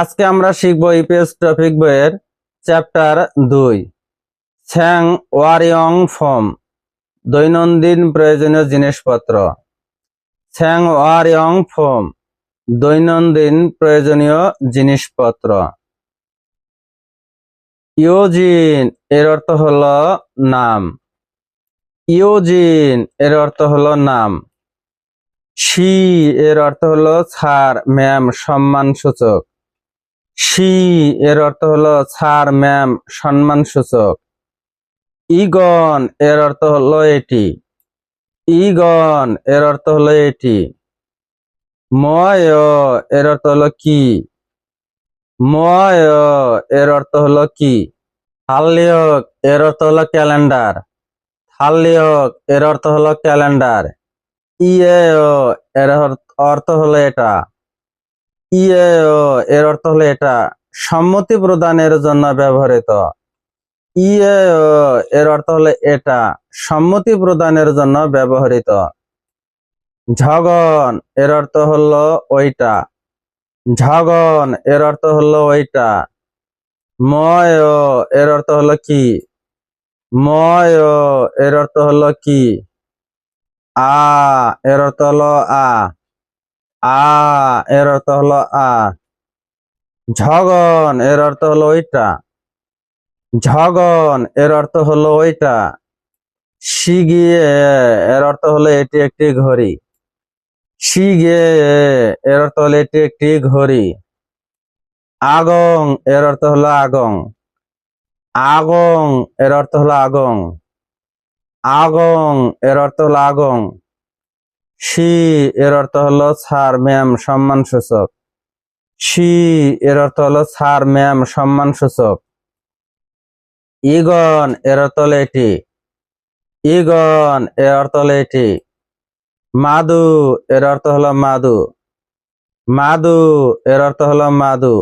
আজকে আমরা শিখব ইপিএস টপিক বইয়ের চ্যাপ্টার দুই। ছ্যাং ওয়ারিয়ং ফর্ম দৈনন্দিন প্রয়োজনীয় জিনিসপত্র। ছ্যাং ওয়ারিয়ং ফর্ম দৈনন্দিন প্রয়োজনীয় জিনিসপত্র। ইয়োজিন এর অর্থ হল নাম। ইয়োজিন এর অর্থ হল নাম। শি এর অর্থ হলো স্যার ম্যাম সম্মান সূচক শি এর অর্থ হলো, স্যার, ম্যাম সম্মান সূচক ইগন, এর অর্থ হলো, এটি। ইগন, এর অর্থ হলো, এটি। ময়, এর অর্থ হলো, কি? ময়, এর অর্থ হলো, কি? থালিয়ক এর অর্থ হলো, ক্যালেন্ডার। থালিয়ক এর অর্থ হলো, ক্যালেন্ডার। ইয়ে এর অর্থ হলো, এটা। ইয়ে এর অর্থ হলো এটা। সম্মতি প্রদানের জন্য ব্যবহৃত। ইয়ে এর অর্থ হলো এটা। সম্মতি প্রদানের জন্য ব্যবহৃত। ঝগন এর অর্থ হলো ওইটা। ঝগন এর অর্থ হলো ওইটা। ময় এর অর্থ হলো কি? ময় এর অর্থ হলো কি? আ, এর অর্থ হলো আ। আ, এর অর্থ হলো আ। ঝগন এর অর্থ হলো ওইটা। ঝগন এর অর্থ হলো ওইটা। শিগিয়ে, এর অর্থ হলো এটি একটি ঘড়ি। শিগে, এর অর্থ হলো এটি একটি ঘড়ি। আগং, এর অর্থ হলো আগং। আগং, এর অর্থ হলো আগং। আগং, এর অর্থ হলো আগং। শি এর অর্থ হলো স্যার, ম্যাম সম্মান সূচক শি এর অর্থ হলো স্যার, ম্যাম সম্মান সূচক ইগন এর অর্থ হলো এটি। ইগন এর অর্থ হলো এটি। মাদু এর অর্থ হলো মাদু। মাদু এর অর্থ হলো মাদু।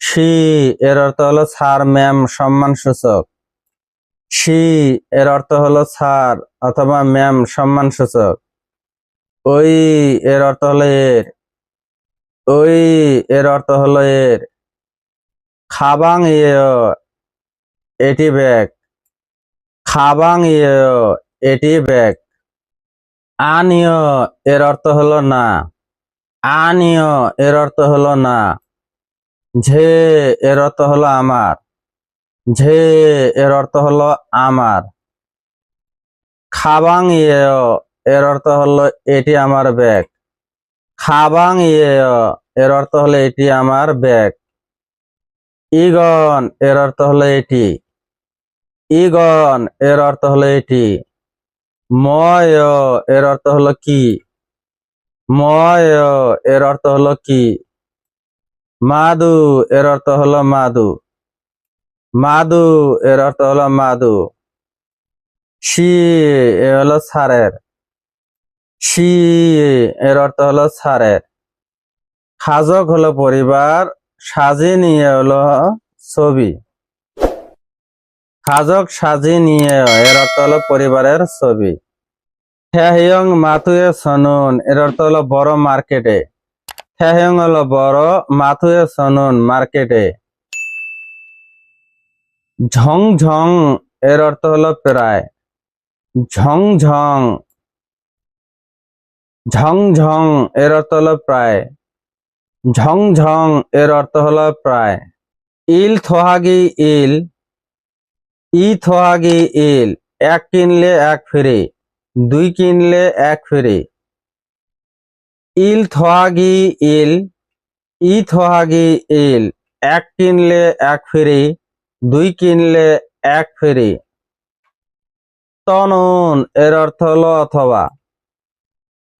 শি এর অর্থ হলো স্যার, ম্যাম সম্মান সূচক শি এর অর্থ হলো স্যার অথবা ম্যাম সম্মান সূচক ওই, এর অর্থ হলো এর। ওই, এর অর্থ হলো এর। খাবাং এটি ব্যাগ। খাবাং এটি ব্যাগ। আনিয় এর অর্থ হলো না। আনিয় এর অর্থ হলো না। ঝে, এর অর্থ হলো আমার। ঝে, এর অর্থ হলো আমার। খাবাং এর অর্থ হলো এটি আমার ব্যাগ। খাবাং ইয়ে এর অর্থ হলো এটি আমার ব্যাগ। ইগন, এর অর্থ হলো এটি। ইগন, এর অর্থ হলো এটি। ময়, এর অর্থ হলো কি? ময়, এর অর্থ হলো কি? মাদু, এর অর্থ হলো মাদু। মাদু, এর অর্থ হলো মাদু। শি, এ হলো সারের। শি এর অর্থ হলো সারের খাজক হলো পরিবার, সাজি নিয়ে হলো ছবি। খাজক সাজি নিয়ে, এর অর্থ হলো পরিবারের ছবি। হ্যাহিয়ং মাথুয়ে সনুন, এর অর্থ হলো বড় মার্কেটে। হ্যাহিয়ং হলো বড় মাথুয়ে সনুন মার্কেটে। ঝং ঝং, এর অর্থ হলো প্রায়। ঝং ঝং ঝং ঝং এর অর্থ হলো প্রায়। ঝং ঝং এর অর্থ হলো প্রায়। ইল থোহাগি ইল। ই থোহাগি ইল। এক কিনলে এক ফ্রি। দুই কিনলে এক ফ্রি। ইল থোহাগি ইল। ই থোহাগি ইল। এক কিনলে এক ফ্রি। দুই কিনলে এক ফ্রি। তনুন এর অর্থ হলো অথবা।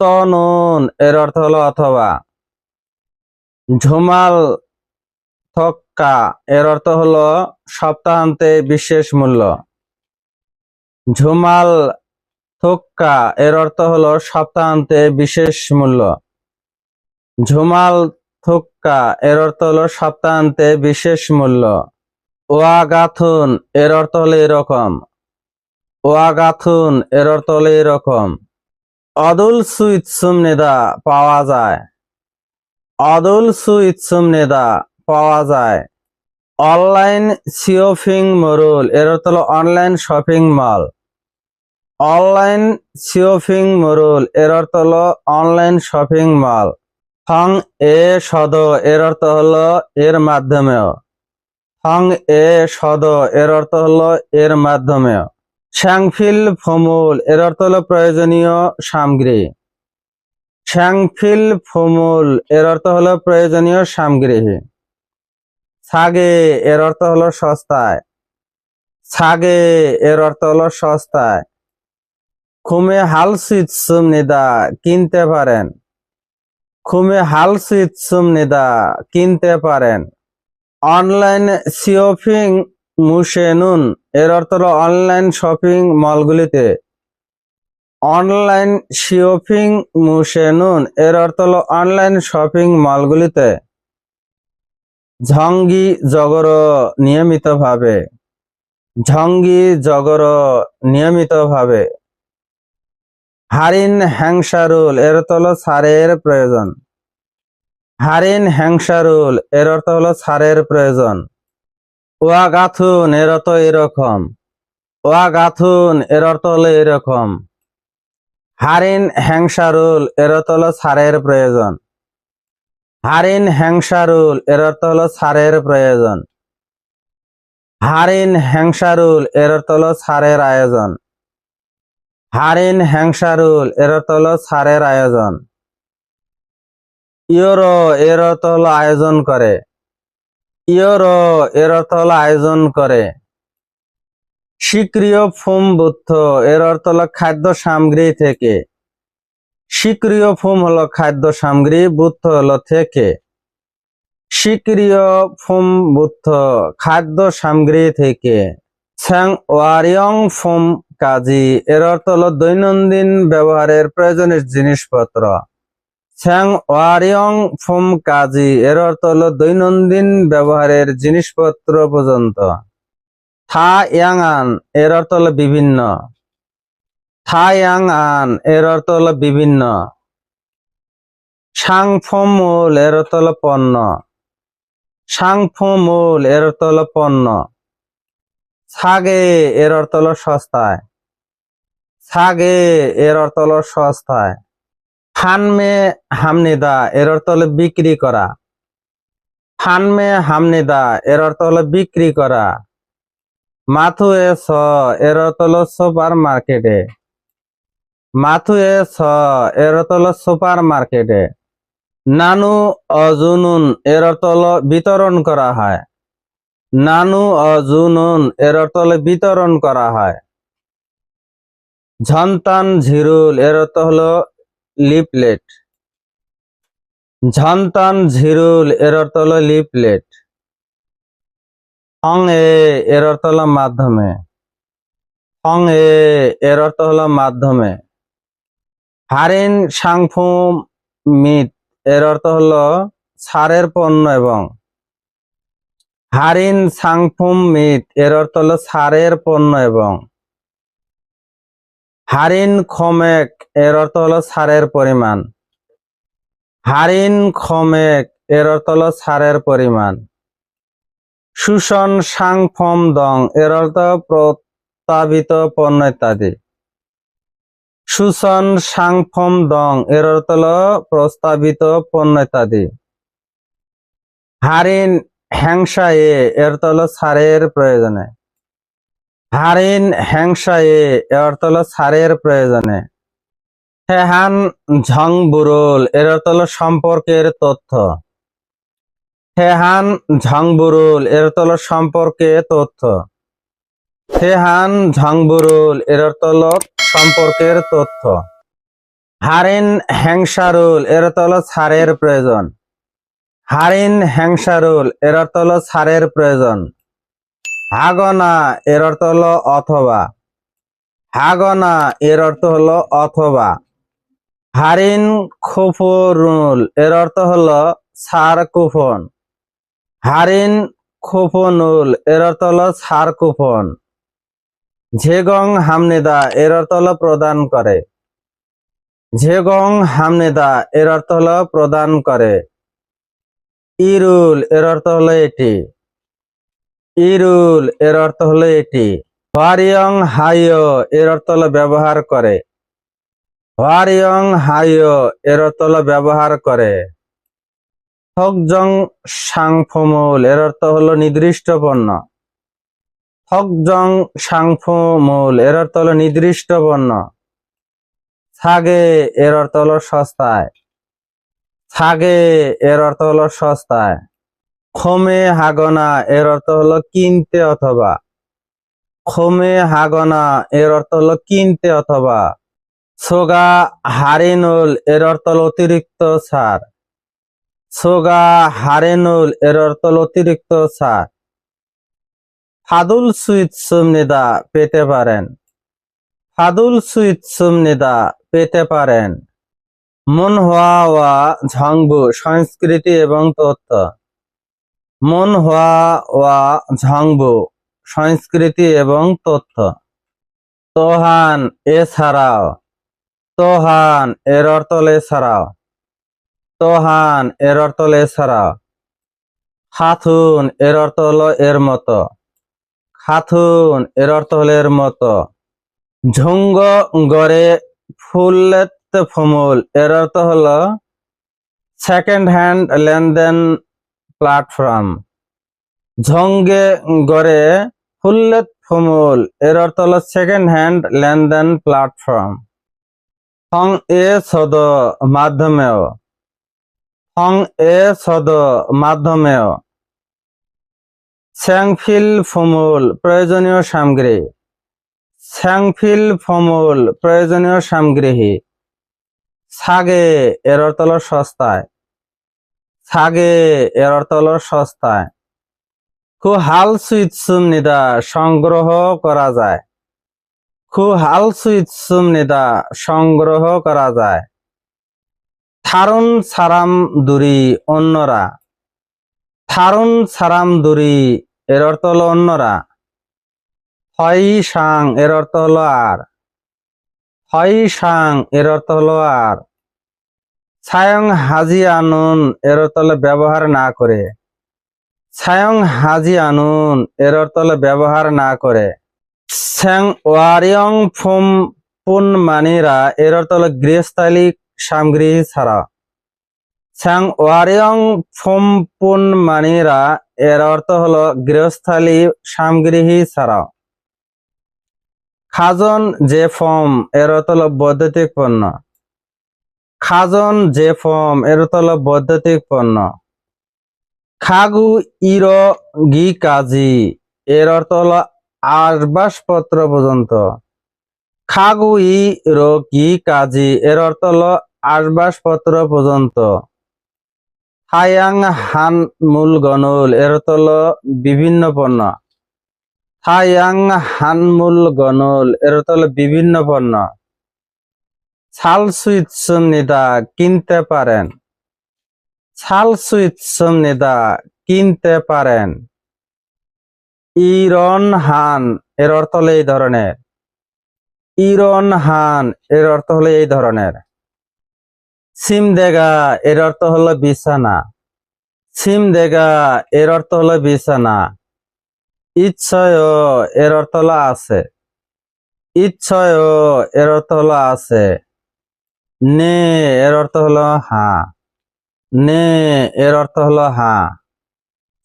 তনুন, এর অর্থ হলো অথবা। ঝুমাল, থক্কা, এর অর্থ হলো সপ্তাহান্তে বিশেষ মূল্য। ঝুমাল, থক্কা, এর অর্থ হলো সপ্তাহান্তে বিশেষ মূল্য। ঝুমাল, থক্কা, এর অর্থ হলো সপ্তাহান্তে বিশেষ মূল্য। ওয়াগাথুন, এর অর্থ হলো এরকম। ওয়াগাথুন, এর অর্থ হলো এরকম। অদুল সুইট সুমনিদা পাওয়া যায়। অদুল সু ইৎসুম নেদা পাওয়া যায়। অনলাইন সিওফিং মরুল, এর হলো অনলাইন শপিং মল। অনলাইন সিওফিং মরুল, এর অর্থ হলো অনলাইন শপিং মল। ফং এ সদ, এর অর্থ হলো এর মাধ্যমেও। ফং এ সদ, এর অর্থ হলো এর মাধ্যমেও। শ্যাংফিল ফমুল, এর অর্থ হলো প্রয়োজনীয় সামগ্রী। শ্যাংফিল ফমুল, এর অর্থ হলো প্রয়োজনীয় সামগ্রী। সাগে, এর অর্থ হলো সস্তায়। সাগে, এর অর্থ হলো সস্তায়। খুমে হাল সুইৎসুম নিদা, কিনতে পারেন। খুমে হাল সুইৎসুম নিদা, কিনতে পারেন। অনলাইন সিওফিং মুশেনুন এর অর্থ হলো অনলাইন শপিং মলগুলিতে অনলাইন শিওফিং মুশেনুন এর অর্থ হলো অনলাইন শপিং মলগুলিতে ঝঙ্গি জগর নিয়মিতভাবে। ঝঙ্গি জগর নিয়মিতভাবে। হারিন হ্যাংসারুল এর অর্থ হলো সারের প্রয়োজন। হারিন হ্যাংসারুল এর অর্থ হলো সারের প্রয়োজন। ওয়া গাথুন এর অর্থ এরকম। ওয়া গাথুন এর অর্থ হলো এরকম। হারিন হ্যাংসারুল এর অর্থ হলো সারের প্রয়োজন। হারিন হ্যাংসারুল এর অর্থ হলো সারের প্রয়োজন। হারিন হ্যাংসারুল এর অর্থ হলো সারের আয়োজন। হারিন হ্যাংসারুল এর অর্থ হলো সারের আয়োজন। ইয়োরো এর অর্থ হলো আয়োজন করে। ইয়োরো, এর অর্থ আয়োজন করে। স্বীক্রিয় ফুম বুদ্ধ, এর অর্থ হলো খাদ্য সামগ্রী থেকে। স্বীক্রিয় ফুম হলো খাদ্য সামগ্রী, বুদ্ধ হলো থেকে। স্বীক্রিয় ফুম বুদ্ধ, খাদ্য সামগ্রী থেকে। স্যাং ওয়ারিয়ং ফুম কাজী, এর অর্থ হলো দৈনন্দিন ব্যবহারের প্রয়োজনীয় জিনিসপত্র। স্যাং ওয়ারিয়ং ফুম কাজী, এর অর্থ হলো দৈনন্দিন ব্যবহারের জিনিসপত্র পর্যন্ত। থা ইয়াং আন, এর অর্থ হলো বিভিন্ন। থা ইয়াং আন, এর অর্থ হলো বিভিন্ন। সাং সাংফমূল এর অর্থ হলো পণ্য। সাং সাংফমূল এর অর্থ হলো পণ্য। সাগে, এর অর্থ হলো সস্তায়। সাগে, এর অর্থ হলো সস্তায়। ফানমে হামনিদা, এর অর্থ হলো বিক্রি করা। ফানমে হামনিদা, এর অর্থ হলো বিক্রি করা। মাথু এ স, এর অর্থ হলো সুপার মার্কেটে। মাথু এ স, এর অর্থ হলো সুপার মার্কেটে। নানু অজুনুন, এর অর্থ হলো বিতরণ করা হয়। নানু অজুনুন, এর অর্থ হলো বিতরণ করা হয়। ঝন্তান ঝিরুল, এর অর্থ হলো লিপলেট ঝন্তান ঝিরুল, এর অর্থ হলো লিপলেট হং এ এর অর্থ হলো মাধ্যমে। হং এ এর অর্থ হলো মাধ্যমে। হারিন, সাংফুম, মিট, এর অর্থ হলো সারের পণ্য এবং। হারিন, সাংফুম, মিট, এর অর্থ হলো সারের পণ্য এবং। হারিন খমেক, এর অর্থ হলো সারের পরিমাণ। হারিন খমেক, এর অর্থ হলো সারের পরিমাণ। সুশন সাংফম দং, এর অর্থ প্রস্তাবিত পণ্য ইত্যাদি। সুশন সাংফম দং, এর অর্থ হলো প্রস্তাবিত পণ্য ইত্যাদি। হারিন হ্যাংসা এ এর অর্থ হলো সারের প্রয়োজনে। হারিন হ্যাংসা এ এর অর্থ হলো সারের প্রয়োজনে হেহান ঝং বুরুল, এর হলো সম্পর্কের তথ্য। হেহান ঝংবুরুল এর হলো সম্পর্কে তথ্য। হেহান ঝংবুরুল এর হলো সম্পর্কের তথ্য। হারিন হ্যাংসারুল এর হলো ছাড়ের প্রয়োজন। হারিন হ্যাংসারুল এর হলো ছাড়ের প্রয়োজন। হাগনা এর অর্থ হলো অথবা। হাগনা এর অর্থ হলো অথবা। হারিন খুফরুল এর অর্থ হলো সার কুফন। হারিন খুফনুল এর অর্থ হলো সার কুফন। ঝেগং হামনিদা এর অর্থ হলো প্রদান করে। ঝেগং হামনিদা এর অর্থ হলো প্রদান করে। ইরুল এর অর্থ হলো এটি। ইরুল, এর অর্থ হলো এটি। হোয়ারিয়ং হাইও এর অর্থ হলো ব্যবহার করে। হোয়ারিয়ং হাইও এর অর্থ হলো ব্যবহার করে। থকজং সাংফমুল, এর অর্থ হলো নির্দিষ্ট পণ্য। থকজং সাংফমুল, এর অর্থ হলো নির্দিষ্ট পণ্য। ছাগে এর অর্থ হলো সস্তায়। ছাগে এর অর্থ হলো সস্তায়। খমে হাগনা, এর অর্থ হলো কিনতে অথবা। খমে হাগনা, এর অর্থ হলো কিনতে অথবা। সোগা হারিনুল, এর অর্থ হলো অতিরিক্ত সার। সোগা হারেনুল, এর অর্থ হলো অতিরিক্ত সার। ফাদুল সুইট সুমনিদা, পেতে পারেন। ফাদুল সুইট সুমনিদা, পেতে পারেন। মন হওয়া ওয়া, ঝংবু, সংস্কৃতি এবং তথ্য। মন হওয়া ওয়া ঝংবু, সংস্কৃতি এবং তথ্য। তোহান এছাড়াও তোহান এর অর্থ হলো এছাড়াও তোহান এর অর্থ হলো এছাড়াও খাথুন এর অর্থ এর মতো। খাথুন এর অর্থ এর মতো। ঝুঙ্গ গড়ে ফুলেত ফমুল এর অর্থ হলো সেকেন্ড হ্যান্ড লেনদেন প্ল্যাটফর্ম। ঝঙ্গে গড়ে ফুল্লেত ফমুল এর অর্থ হলো সেকেন্ড হ্যান্ড লেনদেন প্ল্যাটফর্ম। হং এ সদ মাধ্যমেও। হং এ সদ মাধ্যমেও। স্যাংফিল ফমুল প্রয়োজনীয় সামগ্রী। স্যাংফিল ফমুল প্রয়োজনীয় সামগ্রী। সাগে, এর অর্থ হলো সস্তায়। সাগে এর অর্থ হলো সস্তায়। খু হাল সুইট সুমনিদা সংগ্রহ করা যায়। খু হাল সুইট সুমনিদা সংগ্রহ করা যায়। থারুন সারাম দুরি অন্যরা। থারুন সারাম দুরি, এর অর্থ হলো অন্যরা। হয় সাং, এর অর্থ হলো আর। হয় সাং, এর অর্থ হলো আর। ছায়ং হাজি আনুন, এর তলে ব্যবহার না করে। ছায়ং হাজি আনুন, এর হলো ব্যবহার না করে। স্যাং ওয়ারিয়ং ফুম পুন মানিরা, এর হলো গৃহস্থালী সামগ্রী ছাড়া। স্যাং ওয়ারিয়ং ফুম পুন মানিরা, এর অর্থ হলো গৃহস্থালী সামগ্রী ছাড়া। খাজন যে ফর্ম এর অর্থ হলো বৈদ্যুতিক পণ্য। খাজন যে ফর্ম এর বৈদ্যুতিক পণ্য। খাগু ইর গি কাজি, এর অর্থ হলো আসবাসপত্র পর্যন্ত। খাগু ই রো কি কাজি, এর অর্থ হলো আসবাসপত্র পর্যন্ত। হায়াং হান মূল গনুল, এর হলো বিভিন্ন পণ্য। হায়াং হানমুল গনুল, এর বিভিন্ন পণ্য। ছাল সুইট সুমনিদা কিনতে পারেন। ছাল সুইট সুমনিদা কিনতে পারেন। ইরন হান, এর অর্থ হলো এই ধরনের। ইরন হান, এর অর্থ হলো এই ধরনের। সিম দেগা এর অর্থ হলো বিছানা। সিম দেগা এর অর্থ হলো বিছানা। ইচ্ছয়, এর অর্থ হলো আছে। ইচ্ছয়, এর অর্থ হলো আছে। নে, এর অর্থ হলো হ্যাঁ নে, এর অর্থ হলো হ্যাঁ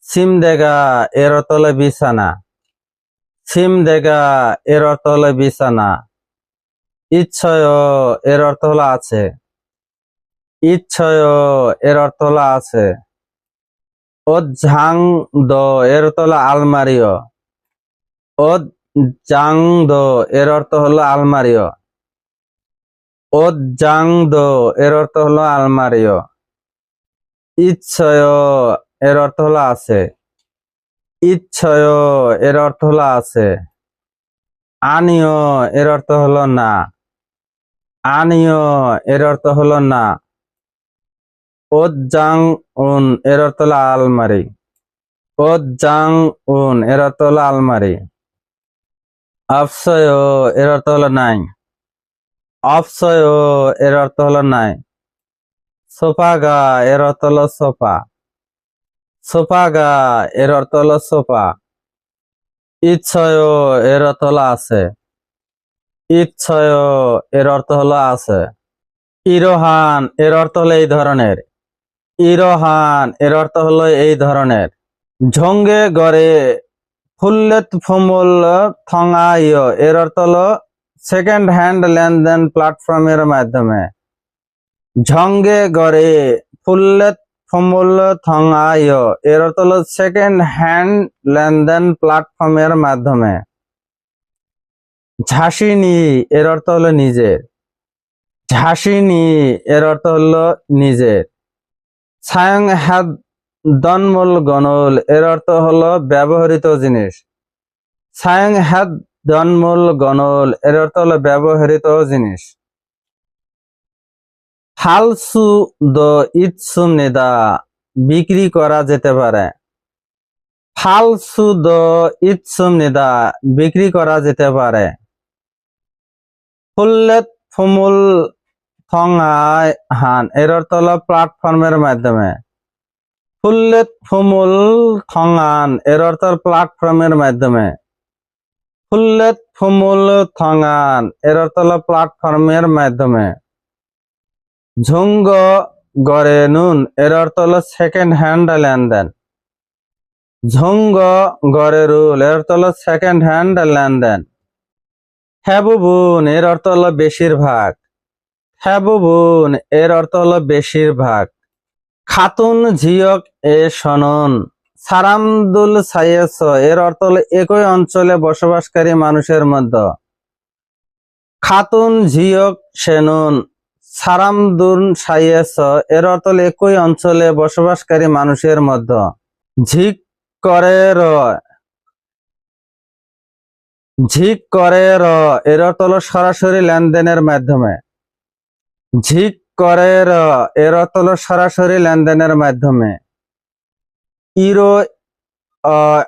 সিম দেগা, এর অর্থ হলো বিছানা। সিম দেগা, এর অর্থ হলো বিছানা। ইচ্ছয়, এর অর্থ হলো আছে। ইচ্ছয়, এর অর্থ হলো আছে। ও ঝাং দ এর অর্থ হলো আলমারিও। ও জাং দ এর অর্থ হলো আলমারিও। ও জাং দ এর অর্থ হলো আলমারিও। ইচ্ছয়, এর অর্থ হলো আছে। ইচ্ছয়, এর অর্থ হলো আছে। আনিও, এর অর্থ হলো না। আনিও, এর অর্থ হলো না। ও জাং উন এর অর্থ হলো আলমারি। ও জাং উন এর অর্থ হলো আলমারি। অপসয় এর অর্থ হলো নাই। অপসয় এর অর্থ হলো নাই। সোফা গা, এর অর্থ হলো সোফা। সোফাগা এর অর্থ হলো সোফা। ইচ্ছয় এর অর্থ হলো আছে। ইচ্ছয় এর অর্থ হলো আছে। ইরোহান, এর অর্থ হলো এই ধরনের। ইরোহান, এর অর্থ হলো এই ধরনের। ঝঙ্গে গড়ে ফুল্লেত ফুমুল থঙাইয়, এর অর্থ হলো সেকেন্ড হ্যান্ড লেনদেন প্ল্যাটফর্মের মাধ্যমে। ঝঙ্গে গড়ে ফুল্লেত ফুমুল থঙাইয় এর অর্থ হলো সেকেন্ড হ্যান্ড লেনদেন প্ল্যাটফর্মের মাধ্যমে। ঝাঁসিনি, এর অর্থ হলো নিজের। ঝাঁসিনি, এর অর্থ হলো নিজের। ছায়ং হাত দনমূল গণল এর অর্থ হলো ব্যবহৃত জিনিস। ছায়ং হাত দনমূল গণল, এর অর্থ হলো ব্যবহৃত জিনিস। ফালসু দ ইৎসুম নিদা, বিক্রি করা যেতে পারে। ফালসু দ ইৎসুম নিদা, বিক্রি করা যেতে পারে। ফুল্লেত ফুমুল থঙায় হান, এর অর্থ হলো প্ল্যাটফর্মের মাধ্যমে। ফুল্লেত ফুমুল থঙান, এর অর্থ প্ল্যাটফর্মের মাধ্যমে। ফুল্লেত ফুমুল থঙান, এর অর্থ হলো প্ল্যাটফর্মের মাধ্যমে। ঝুঙ্গ গড়ে নুন, এর অর্থ হলো সেকেন্ড হ্যান্ড লেনদেন। ঝুঙ্গ গড়ে রুল, এর অর্থ হলো সেকেন্ড হ্যান্ড লেনদেন। হ্যাবুবুন এর অর্থ হলো বেশিরভাগ। হ্যাবুবুন এর অর্থ হলো বেশিরভাগ। খাতুন ঝিয়ক এ শনন সারামদুল সাইয়েস, এর অর্থ হলো একই অঞ্চলে বসবাসকারী মানুষের মধ্যে। খাতুন ঝিয়ক সেনুন, সারামদুন সাইয়েস, এর অর্থ হলো একই অঞ্চলে বসবাসকারী মানুষের মধ্যে। ঝিক করে র, ঝিক করে র, এর অর্থ হলো সরাসরি লেনদেনের মাধ্যমে। ঝিক করে র, এর অর্থ হলো সরাসরি লেনদেনের মাধ্যমে। ইরো আহ,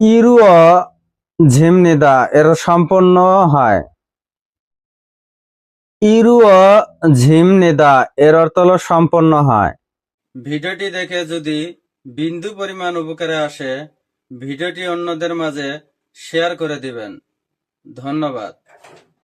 ইরু ঝিমনিদা এর সম্পন্ন হয়। ইরু ঝিমনিদা এর অর্থ হলো সম্পন্ন হয়। ভিডিওটি দেখে যদি বিন্দু পরিমাণ উপকারে আসে ভিডিওটি অন্যদের মাঝে শেয়ার করে দিবেন। ধন্যবাদ।